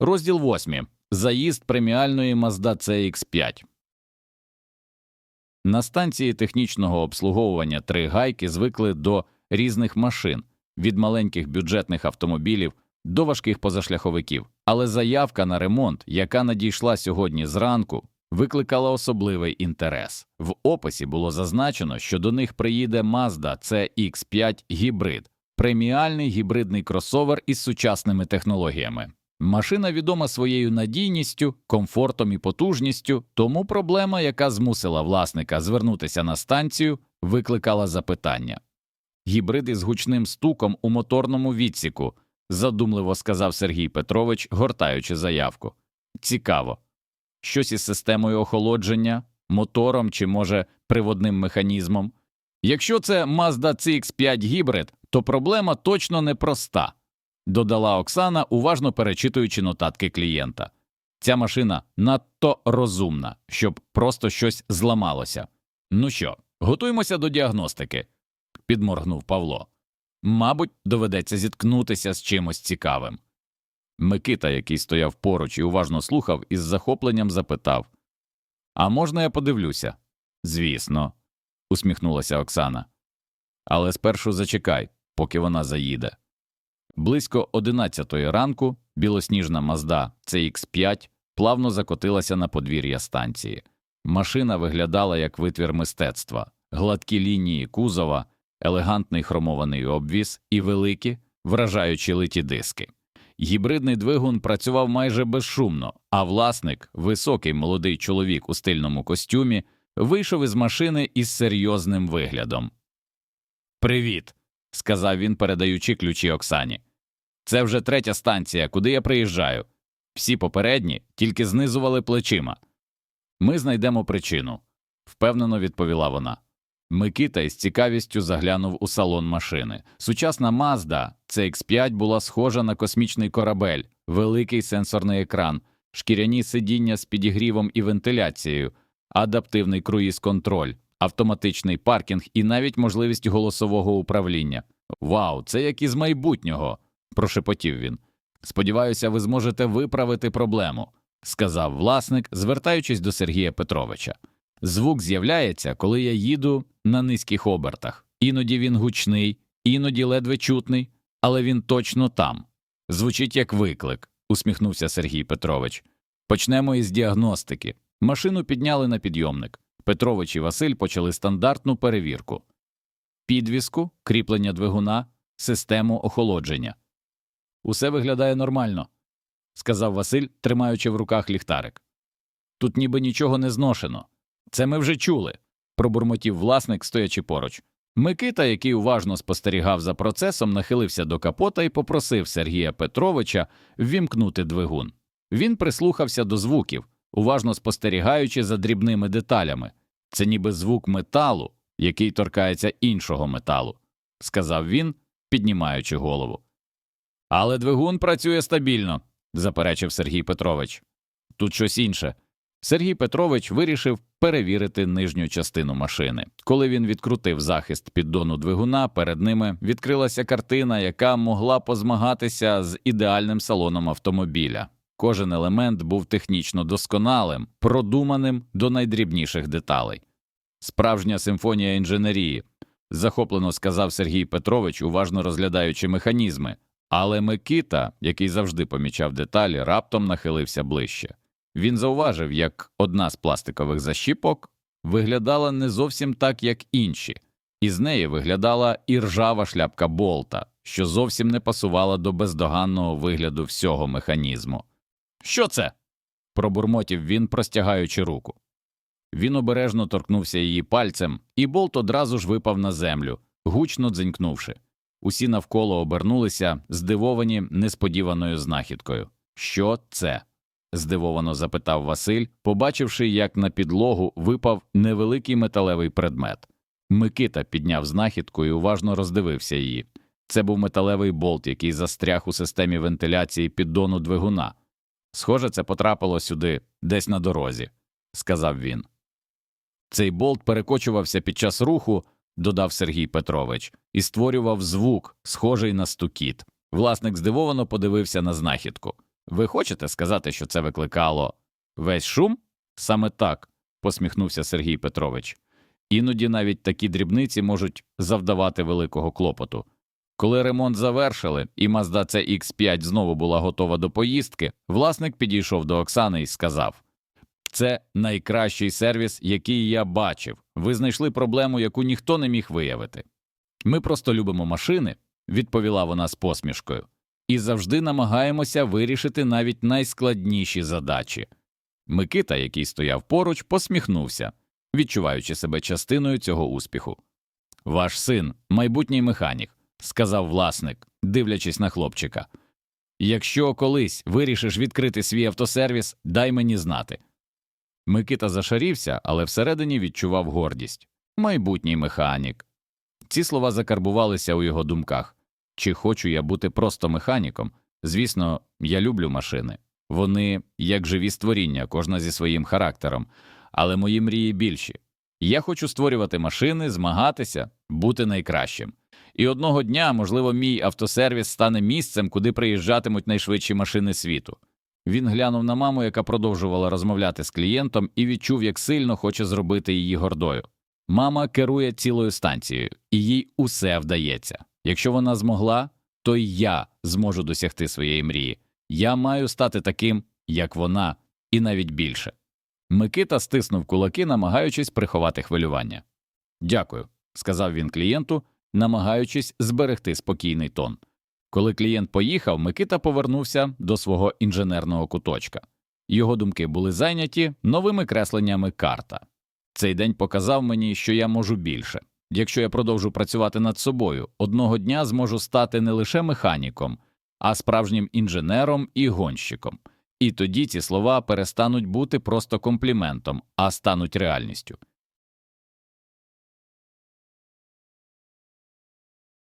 Розділ 8. Заїзд преміальної Mazda CX5. На станції технічного обслуговування три гайки звикли до різних машин від маленьких бюджетних автомобілів до важких позашляховиків. Але заявка на ремонт, яка надійшла сьогодні зранку, викликала особливий інтерес. В описі було зазначено, що до них приїде Mazda CX5 гібрид, преміальний гібридний кросовер із сучасними технологіями. Машина відома своєю надійністю, комфортом і потужністю, тому проблема, яка змусила власника звернутися на станцію, викликала запитання. Гібрид із гучним стуком у моторному відсіку, задумливо сказав Сергій Петрович, гортаючи заявку. Цікаво. Щось із системою охолодження, мотором чи, може, приводним механізмом. Якщо це Mazda CX5 гібрид, то проблема точно непроста, додала Оксана, уважно перечитуючи нотатки клієнта. Ця машина надто розумна, щоб просто щось зламалося. Ну що, готуємося до діагностики, підморгнув Павло. Мабуть, доведеться зіткнутися з чимось цікавим. Микита, який стояв поруч і уважно слухав, із захопленням запитав А можна я подивлюся? Звісно, усміхнулася Оксана. Але спершу зачекай, поки вона заїде. Близько одинадцятої ранку білосніжна Мазда CX5 плавно закотилася на подвір'я станції. Машина виглядала як витвір мистецтва, гладкі лінії кузова, елегантний хромований обвіз і великі, вражаючі литі диски. Гібридний двигун працював майже безшумно, а власник, високий молодий чоловік у стильному костюмі, вийшов із машини із серйозним виглядом. Привіт, сказав він, передаючи ключі Оксані. Це вже третя станція, куди я приїжджаю. Всі попередні тільки знизували плечима. Ми знайдемо причину, впевнено відповіла вона. Микита із цікавістю заглянув у салон машини. Сучасна Mazda CX5 була схожа на космічний корабель, великий сенсорний екран, шкіряні сидіння з підігрівом і вентиляцією, адаптивний круїз-контроль, автоматичний паркінг і навіть можливість голосового управління. Вау, це як із майбутнього, прошепотів він. Сподіваюся, ви зможете виправити проблему, сказав власник, звертаючись до Сергія Петровича. Звук з'являється, коли я їду на низьких обертах. Іноді він гучний, іноді ледве чутний, але він точно там. Звучить як виклик, усміхнувся Сергій Петрович. Почнемо із діагностики. Машину підняли на підйомник. Петрович і Василь почали стандартну перевірку підвіску, кріплення двигуна, систему охолодження. Усе виглядає нормально, сказав Василь, тримаючи в руках ліхтарик. Тут ніби нічого не зношено. Це ми вже чули, пробурмотів власник, стоячи поруч. Микита, який уважно спостерігав за процесом, нахилився до капота і попросив Сергія Петровича ввімкнути двигун. Він прислухався до звуків, уважно спостерігаючи за дрібними деталями. Це ніби звук металу, який торкається іншого металу, сказав він, піднімаючи голову. Але двигун працює стабільно, заперечив Сергій Петрович. Тут щось інше. Сергій Петрович вирішив перевірити нижню частину машини. Коли він відкрутив захист піддону двигуна, перед ними відкрилася картина, яка могла позмагатися з ідеальним салоном автомобіля. Кожен елемент був технічно досконалим, продуманим до найдрібніших деталей. Справжня симфонія інженерії, захоплено сказав Сергій Петрович, уважно розглядаючи механізми. Але Микита, який завжди помічав деталі, раптом нахилився ближче. Він зауважив, як одна з пластикових защіпок виглядала не зовсім так, як інші, і з неї виглядала і ржава шляпка болта, що зовсім не пасувала до бездоганного вигляду всього механізму. Що це? пробурмотів він, простягаючи руку. Він обережно торкнувся її пальцем, і болт одразу ж випав на землю, гучно дзенькнувши. Усі навколо обернулися, здивовані несподіваною знахідкою. Що це? здивовано запитав Василь, побачивши, як на підлогу випав невеликий металевий предмет. Микита підняв знахідку і уважно роздивився її. Це був металевий болт, який застряг у системі вентиляції піддону двигуна. Схоже, це потрапило сюди, десь на дорозі, сказав він. Цей болт перекочувався під час руху, додав Сергій Петрович, і створював звук, схожий на стукіт. Власник здивовано подивився на знахідку. Ви хочете сказати, що це викликало весь шум? Саме так, посміхнувся Сергій Петрович. Іноді навіть такі дрібниці можуть завдавати великого клопоту. Коли ремонт завершили, і Mazda CX5 знову була готова до поїздки, власник підійшов до Оксани і сказав: Це найкращий сервіс, який я бачив. Ви знайшли проблему, яку ніхто не міг виявити. Ми просто любимо машини, відповіла вона з посмішкою, і завжди намагаємося вирішити навіть найскладніші задачі. Микита, який стояв поруч, посміхнувся, відчуваючи себе частиною цього успіху. Ваш син, майбутній механік, сказав власник, дивлячись на хлопчика. Якщо колись вирішиш відкрити свій автосервіс, дай мені знати. Микита зашарівся, але всередині відчував гордість. Майбутній механік. Ці слова закарбувалися у його думках. Чи хочу я бути просто механіком? Звісно, я люблю машини. Вони як живі створіння, кожна зі своїм характером, але мої мрії більші. Я хочу створювати машини, змагатися, бути найкращим. І одного дня, можливо, мій автосервіс стане місцем, куди приїжджатимуть найшвидші машини світу. Він глянув на маму, яка продовжувала розмовляти з клієнтом, і відчув, як сильно хоче зробити її гордою. Мама керує цілою станцією, і їй усе вдається. Якщо вона змогла, то й я зможу досягти своєї мрії. Я маю стати таким, як вона, і навіть більше. Микита стиснув кулаки, намагаючись приховати хвилювання. Дякую, сказав він клієнту, намагаючись зберегти спокійний тон. Коли клієнт поїхав, Микита повернувся до свого інженерного куточка. Його думки були зайняті новими кресленнями карта. Цей день показав мені, що я можу більше. Якщо я продовжу працювати над собою, одного дня зможу стати не лише механіком, а справжнім інженером і гонщиком. І тоді ці слова перестануть бути просто компліментом, а стануть реальністю.